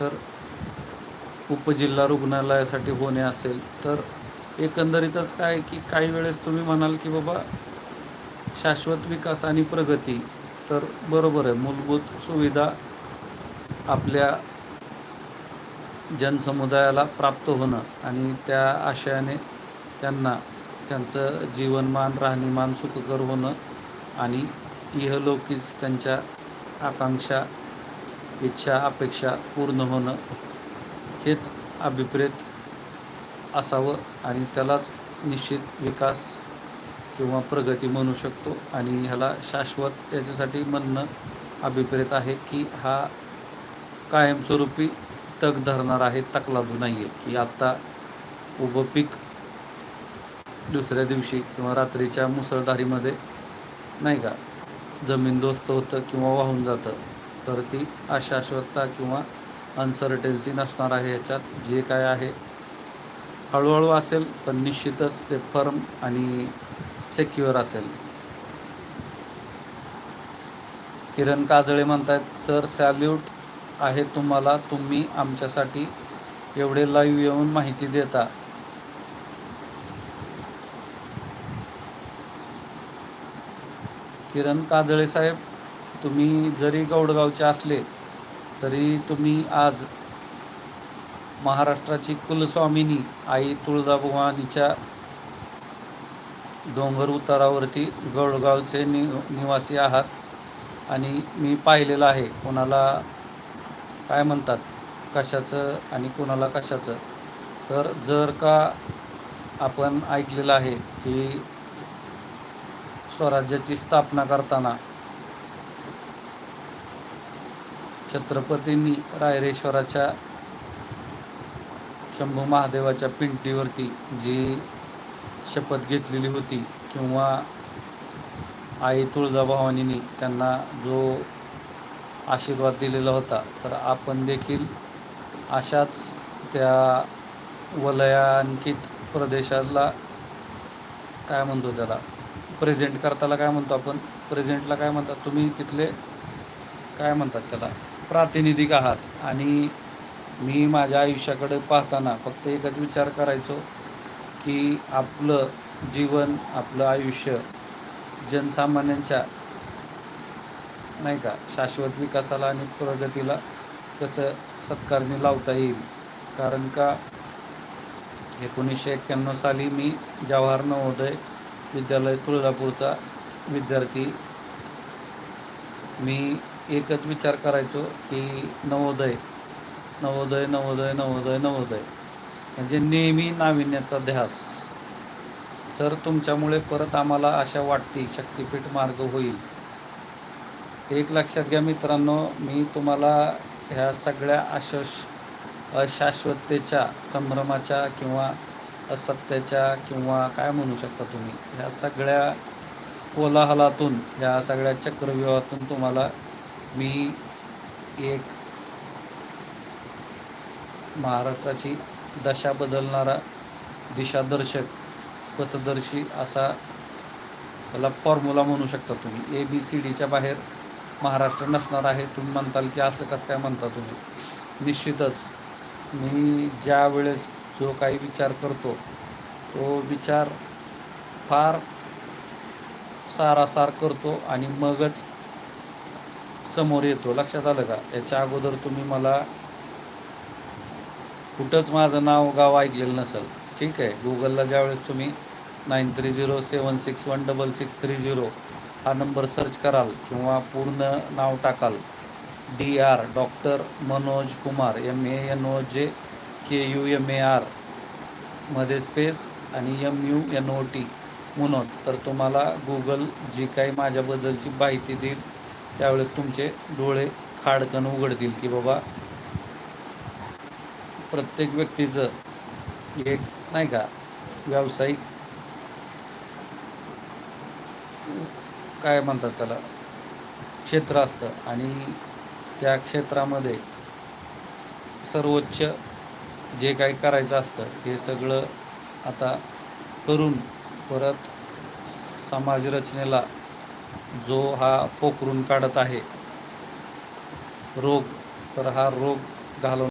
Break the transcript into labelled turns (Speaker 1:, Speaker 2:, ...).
Speaker 1: तर उपजिल्हा रुग्णालयासाठी होणे असेल तर एकंदरीतच काय की काही वेळेस तुम्ही म्हणाल की बाबा शाश्वत विकास आणि प्रगती तर बरोबर आहे. मूलभूत सुविधा आपल्या जनसमुदायाला प्राप्त होणं आणि त्या आशयाने त्यांना त्यांचं जीवनमान राहणीमान सुखकर होणं आणि इहलोकीच त्यांच्या आकांक्षा इच्छा अपेक्षा पूर्ण होणं हेच अभिप्रेत असावं आणि त्यालाच निश्चित विकास किंवा प्रगती म्हणू शकतो. आणि ह्याला शाश्वत याच्यासाठी म्हणणं अभिप्रेत आहे की हा कायमस्वरूपी तग धरणार आहे तकलादू नाही आहे की आत्ता उभं पीक दुसऱ्या दिवशी किंवा रात्रीच्या मुसळधारीमध्ये नाही का? जमीनदोस्त होतं किंवा वाहून जातं. तर ती अशाश्वतता किंवा अनसर्टन्सी नसणार आहे याच्यात. जे काय आहे हळूहळू असेल पण निश्चितच ते फर्म आणि सेक्युअर असेल. किरण काजळे म्हणतात सर सॅल्यूट आहे तुम्हाला. तुम्ही आमच्यासाठी एवढे लाईव्ह येऊन माहिती देता. किरण काजळे साहेब तुम्ही जरी गौडगावचे असले तरी तुम्ही आज महाराष्ट्राची कुलस्वामिनी आई तुळजाभवानीच्या डोंगर उतारावरती गौडगावचे नि निवासी आहात. आणि मी पाहिलेलं आहे कोणाला काय म्हणतात कशाचं आणि कोणाला कशाचं. तर जर का आपण ऐकलेलं आहे की स्वराज्याची स्थापना करताना छत्रपतींनी रायरेश्वराच्या शंभू महादेवाच्या पिंटीवरती जी शपथ घेतलेली होती किंवा आई तुळजाभवानीनी त्यांना जो आशीर्वाद दिलेला होता तर आपण देखील अशाच त्या वलयांकित प्रदेशाला काय म्हणतो त्याला? प्रेझेंट करताना काय म्हणतो आपण? प्रेझेंटला काय म्हणतात? तुम्ही तिथले काय म्हणतात त्याला? प्रातिनिधिक आहात. आणि मी माझ्या आयुष्याकडे पाहताना फक्त एकच विचार करायचो की आपलं जीवन आपलं आयुष्य जनसामान्यांच्या नाही का शाश्वत विकासाला आणि प्रगतीला कसं सत्कारणी लावता येईल. कारण का एकोणीसशे एक्क्याण्णव साली मी जवाहर नवोदय विद्यालय तुळजापूरचा विद्यार्थी. मी एकच विचार करायचो की नवोदय नवोदय नवोदय नवोदय नवोदय. म्हणजे नेहमी नाविन्याचा ध्यास. सर तुमच्यामुळे परत आम्हाला आशा वाटते शक्तिपीठ मार्ग होईल. एक लक्षात घ्या मित्रांनो मी तुम्हाला ह्या सगळ्या अशश अशाश्वततेच्या संभ्रमाच्या किंवा असत्याच्या किंवा काय म्हणू शकता तुम्ही ह्या सगळ्या कोलाहलातून ह्या सगळ्या चक्रव्यूहातून तुम्हाला मी एक महाराष्ट्राची दशा बदलणारा दिशादर्शक पथदर्शी असा त्याला फॉर्म्युला म्हणू शकता तुम्ही. ए बी सी डीच्या बाहेर महाराष्ट्र नसणार आहे. तुम्ही म्हणताल की असं कसं काय म्हणता तुम्ही? निश्चितच मी ज्या वेळेस जो काही विचार करतो तो विचार फार सारासार करतो आणि मगच समोर येतो. लक्षात आलं का? याच्या अगोदर तुम्ही मला कुठंच माझं नाव गाव ऐकलेलं नसेल. ठीक आहे? गुगलला ज्यावेळेस तुम्ही nine three zero seven six one double six three zero हा नंबर सर्च कराल किंवा पूर्ण नाव टाकाल. D R doctor Manoj Kumar M A N O J K U M A आरमध्ये स्पेस आणि M U N O T म्हणून. तर तुम्हाला गुगल जी काही माझ्याबद्दलची माहिती देईल त्यावेळेस तुमचे डोळे खाडकन उघडतील की बाबा प्रत्येक व्यक्तीचं एक नाही का व्यावसायिक काय म्हणतात त्याला क्षेत्र असतं. आणि त्या क्षेत्रामध्ये सर्वोच्च जे काही करायचं असतं हे सगळं आता करून परत समाजरचनेला जो हा पोखरून काढत आहे. रोग तर हा रोग घालवून